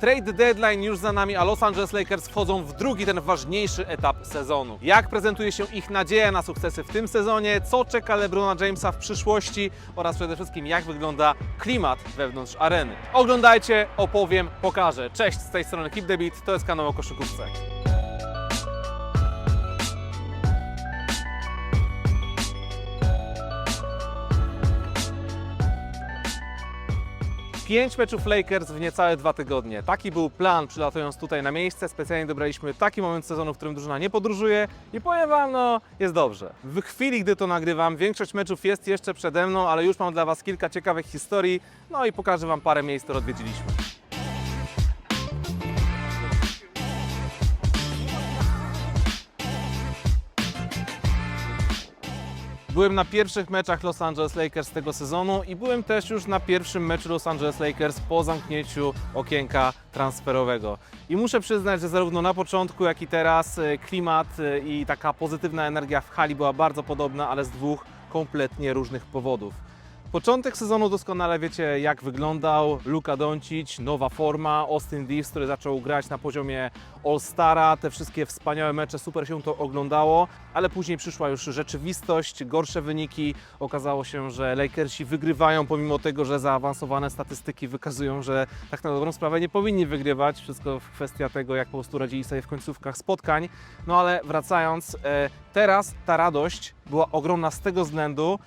Trade deadline już za nami, a Los Angeles Lakers wchodzą w drugi, ten ważniejszy etap sezonu. Jak prezentuje się ich nadzieja na sukcesy w tym sezonie, co czeka LeBrona Jamesa w przyszłości oraz przede wszystkim jak wygląda klimat wewnątrz areny. Oglądajcie, opowiem, pokażę. Cześć, z tej strony Keep the Beat, to jest kanał o koszykówce. Pięć meczów Lakers w niecałe dwa tygodnie. Taki był plan przylatując tutaj na miejsce. Specjalnie dobraliśmy taki moment sezonu, w którym drużyna nie podróżuje i powiem Wam, no jest dobrze. W chwili, gdy to nagrywam, większość meczów jest jeszcze przede mną, ale już mam dla Was kilka ciekawych historii, no i pokażę Wam parę miejsc, które odwiedziliśmy. Byłem na pierwszych meczach Los Angeles Lakers tego sezonu i byłem też już na pierwszym meczu Los Angeles Lakers po zamknięciu okienka transferowego. I muszę przyznać, że zarówno na początku, jak i teraz e, klimat e, i taka pozytywna energia w hali była bardzo podobna, ale z dwóch kompletnie różnych powodów. Początek sezonu doskonale wiecie jak wyglądał. Luka Doncic, nowa forma, Austin Reeves, który zaczął grać na poziomie All-Stara, te wszystkie wspaniałe mecze, super się to oglądało, ale później przyszła już rzeczywistość, gorsze wyniki. Okazało się, że Lakersi wygrywają pomimo tego, że zaawansowane statystyki wykazują, że tak na dobrą sprawę nie powinni wygrywać. Wszystko kwestia tego, jak po prostu radzili sobie w końcówkach spotkań. No ale wracając, e, teraz ta radość była ogromna z tego względu,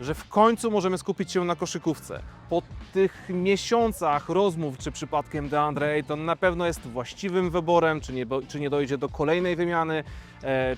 że w końcu możemy skupić się na koszykówce. Po tych miesiącach rozmów, czy przypadkiem DeAndre Ayton na pewno jest właściwym wyborem, czy nie, czy nie dojdzie do kolejnej wymiany,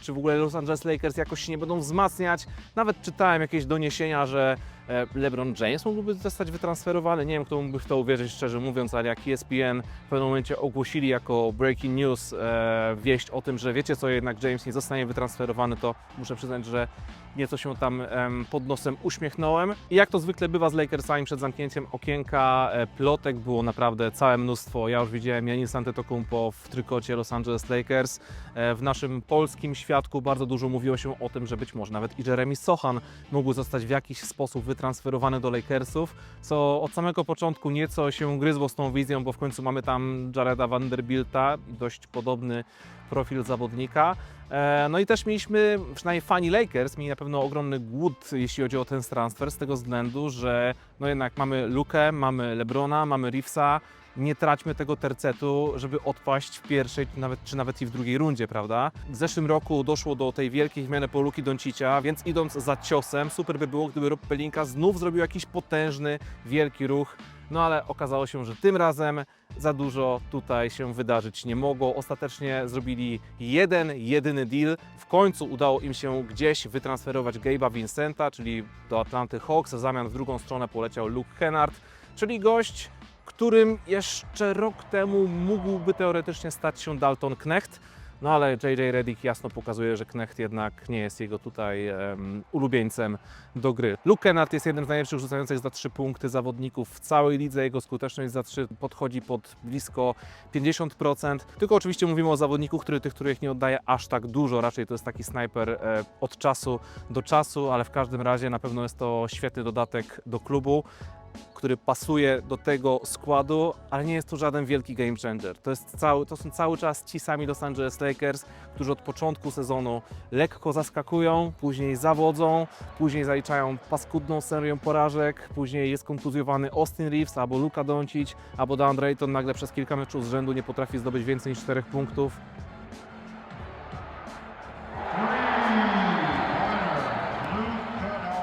czy w ogóle Los Angeles Lakers jakoś się nie będą wzmacniać. Nawet czytałem jakieś doniesienia, że e, LeBron James mógłby zostać wytransferowany. Nie wiem, kto mógłby w to uwierzyć, szczerze mówiąc, ale jak E ESPN w pewnym momencie ogłosili jako breaking news e, wieść o tym, że wiecie co, jednak James nie zostanie wytransferowany, to muszę przyznać, że nieco się tam pod nosem uśmiechnąłem. I jak to zwykle bywa z Lakersami przed zamknięciem okienka, e, plotek było naprawdę całe mnóstwo. Ja już widziałem Janis Antetokounmpo w trykocie Los Angeles Lakers. E, W naszym polskim świadku bardzo dużo mówiło się o tym, że być może nawet i Jeremy Sochan mógł zostać w jakiś sposób wytransferowany do Lakersów, co od samego początku nieco się gryzło z tą wizją, bo w końcu mamy tam Jareda Vanderbilta, dość podobny profil zawodnika. E, No i też mieliśmy, przynajmniej fani Lakers, mieli na pewno ogromny głód, jeśli chodzi o ten transfer, z tego względu, że no jednak mamy Lukę, mamy Lebrona, mamy Reevesa, nie traćmy tego tercetu, żeby odpaść w pierwszej, czy nawet, czy nawet i w drugiej rundzie, prawda? W zeszłym roku doszło do tej wielkiej zmiany po Luki Doncicia, więc idąc za ciosem, super by było, gdyby Rob Pelinka znów zrobił jakiś potężny, wielki ruch, no ale okazało się, że tym razem za dużo tutaj się wydarzyć nie mogło. Ostatecznie zrobili jeden, jedyny deal. W końcu udało im się gdzieś wytransferować Gabe'a Vincenta, czyli do Atlanty Hawks. W zamian w drugą stronę poleciał Luke Kennard, czyli gość, którym jeszcze rok temu mógłby teoretycznie stać się Dalton Knecht. No ale JJ Redick jasno pokazuje, że Knecht jednak nie jest jego tutaj em, ulubieńcem do gry. Luke Kennard jest jednym z najlepszych rzucających za 3 punkty zawodników w całej lidze. Jego skuteczność za 3 podchodzi pod blisko 50%. Tylko oczywiście mówimy o zawodniku, który tych, których nie oddaje aż tak dużo. Raczej to jest taki snajper e, od czasu do czasu, ale w każdym razie na pewno jest to świetny dodatek do klubu który pasuje do tego składu, ale nie jest to żaden wielki game changer. To, jest cały, to są cały czas ci sami Los Angeles Lakers, którzy od początku sezonu lekko zaskakują, później zawodzą, później zaliczają paskudną serię porażek, później jest kontuzjowany Austin Reeves albo Luka Doncic, albo DeAndre Ayton nagle przez kilka meczów z rzędu nie potrafi zdobyć więcej niż 4 punktów.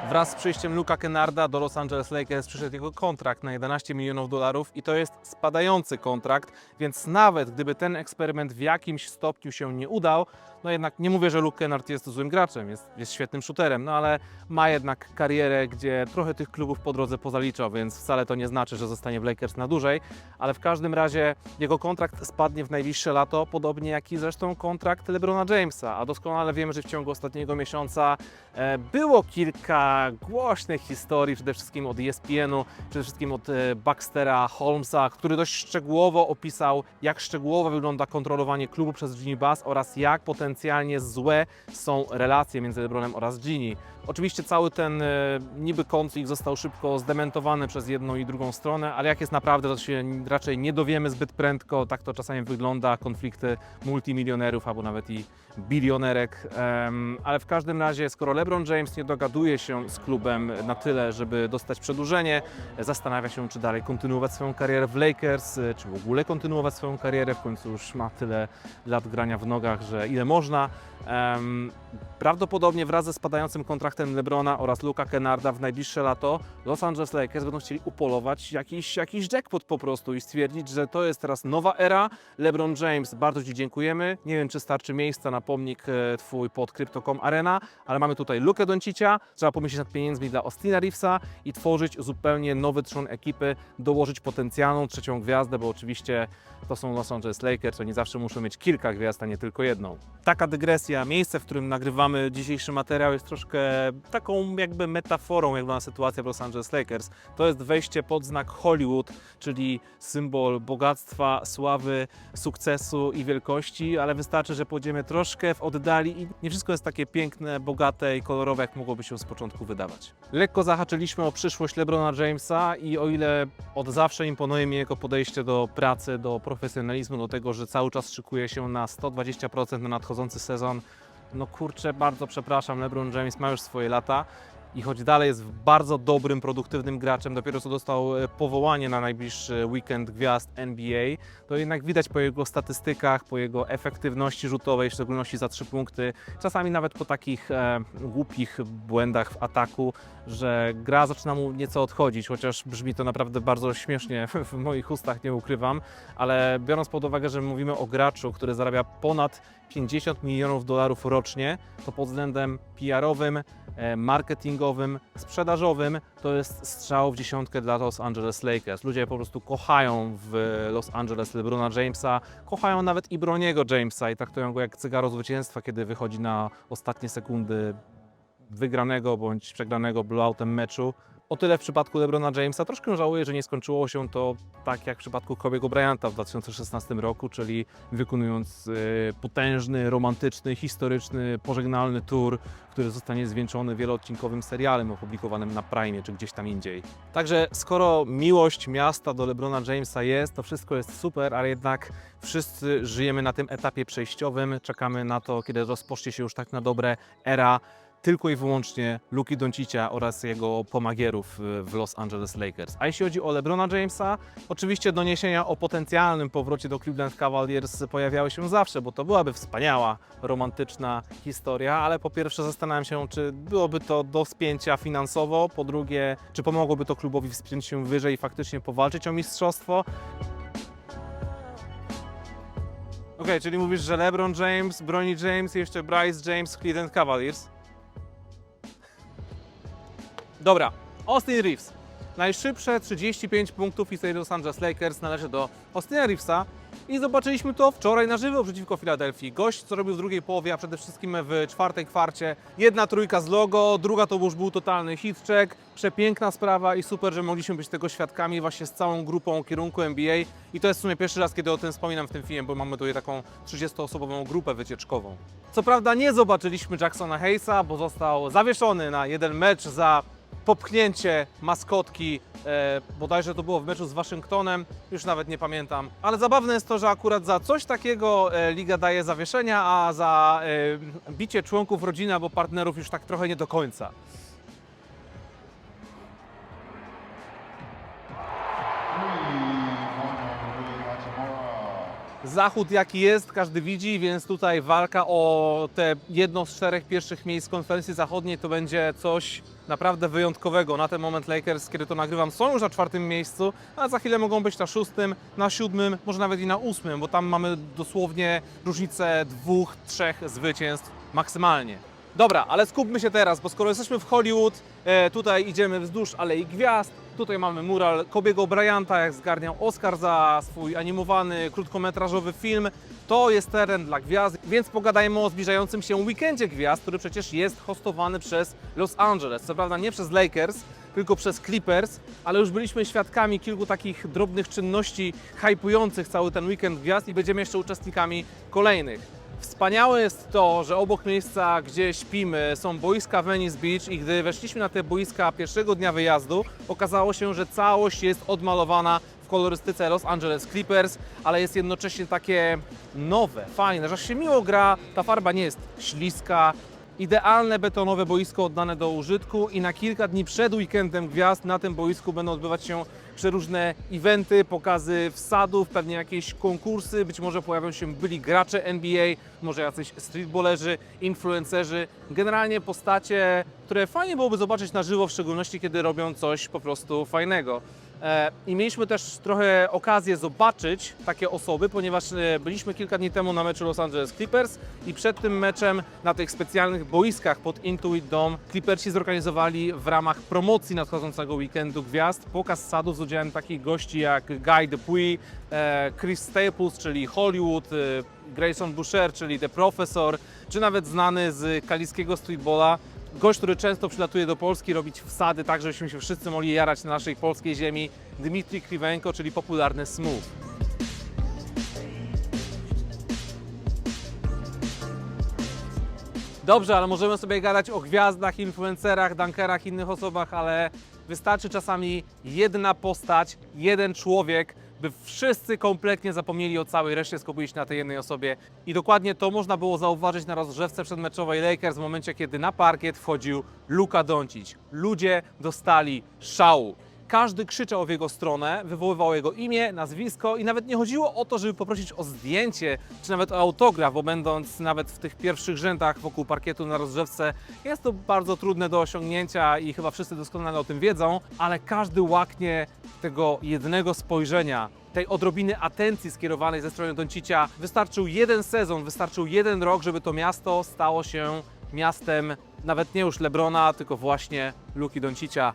Wraz z przyjściem Luka Kennarda do Los Angeles Lakers przyszedł jego kontrakt na 11 milionów dolarów i to jest spadający kontrakt, więc nawet gdyby ten eksperyment w jakimś stopniu się nie udał, no jednak nie mówię, że Luke Kennard jest złym graczem, jest, jest świetnym shooterem, no ale ma jednak karierę, gdzie trochę tych klubów po drodze pozaliczał, więc wcale to nie znaczy, że zostanie w Lakers na dłużej, ale w każdym razie jego kontrakt spadnie w najbliższe lato, podobnie jak i zresztą kontrakt LeBrona Jamesa, a doskonale wiemy, że w ciągu ostatniego miesiąca e, było kilka kilka głośnych historii, przede wszystkim od ESPN-u, przede wszystkim od e, Baxtera Holmesa, który dość szczegółowo opisał, jak szczegółowo wygląda kontrolowanie klubu przez Ginny Bass oraz jak potencjalnie złe są relacje między LeBronem oraz Ginny. Oczywiście cały ten e, niby konflikt został szybko zdementowany przez jedną i drugą stronę, ale jak jest naprawdę, to się raczej nie dowiemy zbyt prędko. Tak to czasami wygląda, konflikty multimilionerów albo nawet i bilionerek. Ale w każdym razie, skoro LeBron James nie dogaduje się z klubem na tyle, żeby dostać przedłużenie, zastanawia się, czy dalej kontynuować swoją karierę w Lakers, e, czy w ogóle kontynuować swoją karierę. W końcu już ma tyle lat grania w nogach, że ile można. Prawdopodobnie wraz ze spadającym kontraktem LeBrona oraz Luka Kennarda w najbliższe lato Los Angeles Lakers będą chcieli upolować jakiś, jakiś jackpot po prostu i stwierdzić, że to jest teraz nowa era. LeBron James, bardzo Ci dziękujemy. Nie wiem, czy starczy miejsca na pomnik e, Twój pod Crypto.com Arena, ale mamy tutaj Lukę Doncicia. Trzeba pomyśleć nad pieniędzmi dla Austina Reevesa i tworzyć zupełnie nowy trzon ekipy, dołożyć potencjalną trzecią gwiazdę, bo oczywiście to są Los Angeles Lakers, oni zawsze muszą mieć kilka gwiazd, a nie tylko jedną. Taka dygresja, miejsce, w którym nagrywamy dzisiejszy materiał jest troszkę taką jakby metaforą, jak wygląda sytuacja w Los Angeles Lakers. To jest wejście pod znak Hollywood, czyli symbol bogactwa, sławy, sukcesu i wielkości, ale wystarczy, że pójdziemy troszkę w oddali i nie wszystko jest takie piękne, bogate i kolorowe, jak mogłoby się z początku wydawać. Lekko zahaczyliśmy o przyszłość LeBrona Jamesa i o ile od zawsze imponuje mi jego podejście do pracy, do profesjonalizmu, do tego, że cały czas szykuje się na 120% na nadchodzący sezon, no kurczę, bardzo przepraszam, LeBron James ma już swoje lata i choć dalej jest bardzo dobrym, produktywnym graczem, dopiero co dostał e, powołanie na najbliższy weekend gwiazd NBA, to jednak widać po jego statystykach, po jego efektywności rzutowej, w szczególności za trzy punkty, czasami nawet po takich e, głupich błędach w ataku, że gra zaczyna mu nieco odchodzić, chociaż brzmi to naprawdę bardzo śmiesznie w moich ustach, nie ukrywam, ale biorąc pod uwagę, że mówimy o graczu, który zarabia ponad 50 milionów dolarów rocznie, to pod względem PR-owym, e, marketingowym, sprzedażowym to jest strzał w dziesiątkę dla Los Angeles Lakers. Ludzie po prostu kochają w Los Angeles LeBrona Jamesa, kochają nawet i Broniego Jamesa i traktują go jak cygaro zwycięstwa, kiedy wychodzi na ostatnie sekundy wygranego bądź przegranego blowoutem meczu. O tyle w przypadku LeBrona Jamesa troszkę żałuję, że nie skończyło się to tak jak w przypadku Kobiego Bryanta w 2016 roku, czyli wykonując e, potężny, romantyczny, historyczny, pożegnalny tour, który zostanie zwieńczony wieloodcinkowym serialem opublikowanym na Prime czy gdzieś tam indziej. Także skoro miłość miasta do LeBrona Jamesa jest, to wszystko jest super, ale jednak wszyscy żyjemy na tym etapie przejściowym, czekamy na to, kiedy rozpocznie się już tak na dobre era tylko i wyłącznie Luki Doncicia oraz jego pomagierów y, w Los Angeles Lakers. A jeśli chodzi o LeBrona Jamesa, oczywiście doniesienia o potencjalnym powrocie do Cleveland Cavaliers pojawiały się zawsze, bo to byłaby wspaniała, romantyczna historia, ale po pierwsze zastanawiam się, czy byłoby to do wspięcia finansowo, po drugie, czy pomogłoby to klubowi wspiąć się wyżej i faktycznie powalczyć o mistrzostwo. Okej, czyli mówisz, że LeBron James, Bronny James jeszcze Bryce James Cleveland Cavaliers? Dobra, Austin Reeves. Najszybsze 35 punktów historii Los Angeles Lakers należy do Austina Reevesa i zobaczyliśmy to wczoraj na żywo przeciwko Filadelfii. Gość, co robił w drugiej połowie, a przede wszystkim w czwartej kwarcie. Jedna trójka z logo, druga to już był totalny hit check. Przepiękna sprawa i super, że mogliśmy być tego świadkami właśnie z całą grupą kierunku NBA. I to jest w sumie pierwszy raz, kiedy o tym wspominam w tym filmie, bo mamy tutaj taką 30-osobową grupę wycieczkową. Co prawda nie zobaczyliśmy Jacksona Hayesa, bo został zawieszony na jeden mecz za popchnięcie maskotki, e, bodajże to było w meczu z Waszyngtonem, już nawet nie pamiętam. Ale zabawne jest to, że akurat za coś takiego e, liga daje zawieszenia, a za e, bicie członków rodziny albo partnerów już tak trochę nie do końca. Zachód jaki jest, każdy widzi, więc tutaj walka o te jedno z czterech pierwszych miejsc konferencji zachodniej to będzie coś naprawdę wyjątkowego. Na ten moment Lakers, kiedy to nagrywam, są już na czwartym miejscu, a za chwilę mogą być na szóstym, na siódmym, może nawet i na ósmym, bo tam mamy dosłownie różnicę dwóch, trzech zwycięstw maksymalnie. Dobra, ale skupmy się teraz, bo skoro jesteśmy w Hollywood, e, tutaj idziemy wzdłuż Alei Gwiazd, tutaj mamy mural Kobiego Bryanta, jak zgarniał Oscar za swój animowany, krótkometrażowy film. To jest teren dla gwiazd, więc pogadajmy o zbliżającym się weekendzie gwiazd, który przecież jest hostowany przez Los Angeles. Co prawda nie przez Lakers, tylko przez Clippers, ale już byliśmy świadkami kilku takich drobnych czynności hypujących cały ten weekend gwiazd i będziemy jeszcze uczestnikami kolejnych. Wspaniałe jest to, że obok miejsca, gdzie śpimy, są boiska Venice Beach i gdy weszliśmy na te boiska pierwszego dnia wyjazdu, okazało się, że całość jest odmalowana w kolorystyce Los Angeles Clippers, ale jest jednocześnie takie nowe, fajne, że się miło gra, ta farba nie jest śliska, Idealne betonowe boisko oddane do użytku i na kilka dni przed weekendem gwiazd na tym boisku będą odbywać się przeróżne eventy, pokazy wsadów, pewnie jakieś konkursy, być może pojawią się byli gracze NBA, może jacyś streetballerzy, influencerzy, generalnie postacie, które fajnie byłoby zobaczyć na żywo, w szczególności kiedy robią coś po prostu fajnego. E, I mieliśmy też trochę okazję zobaczyć takie osoby, ponieważ e, byliśmy kilka dni temu na meczu Los Angeles Clippers i przed tym meczem na tych specjalnych boiskach pod Intuit Dome Clippersi zorganizowali w ramach promocji nadchodzącego weekendu gwiazd pokaz sadów z udziałem takich gości jak Guy Dupuy, e, Chris Staples, czyli Hollywood, Grayson Boucher, czyli The Professor, czy nawet znany z kaliskiego streetballa gość, który często przylatuje do Polski robić wsady, tak żebyśmy się wszyscy mogli jarać na naszej polskiej ziemi, Dmitrij Kriwenko, czyli popularny Smooth. Dobrze, ale możemy sobie gadać o gwiazdach, influencerach, dunkerach, innych osobach, ale wystarczy czasami jedna postać, jeden człowiek, by wszyscy kompletnie zapomnieli o całej reszcie, skupili się na tej jednej osobie. I dokładnie to można było zauważyć na rozgrzewce przedmeczowej Lakers w momencie, kiedy na parkiet wchodził Luka Doncic. Ludzie dostali szału. Każdy krzyczał w jego stronę, wywoływał jego imię, nazwisko i nawet nie chodziło o to, żeby poprosić o zdjęcie, czy nawet o autograf, bo będąc nawet w tych pierwszych rzędach wokół parkietu na rozgrzewce, jest to bardzo trudne do osiągnięcia i chyba wszyscy doskonale o tym wiedzą, ale każdy łaknie tego jednego spojrzenia, tej odrobiny atencji skierowanej ze strony Doncicia. Wystarczył jeden sezon, wystarczył jeden rok, żeby to miasto stało się miastem nawet nie już Lebrona, tylko właśnie Luki Doncicia.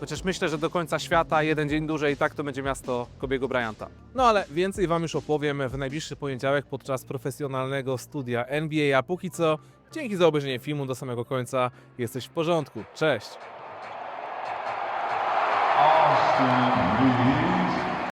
Chociaż myślę, że do końca świata, jeden dzień dłużej, i tak to będzie miasto Kobiego Bryanta. No ale więcej Wam już opowiem w najbliższy poniedziałek podczas profesjonalnego studia NBA, a póki co, dzięki za obejrzenie filmu do samego końca, jesteś w porządku. Cześć! Austin.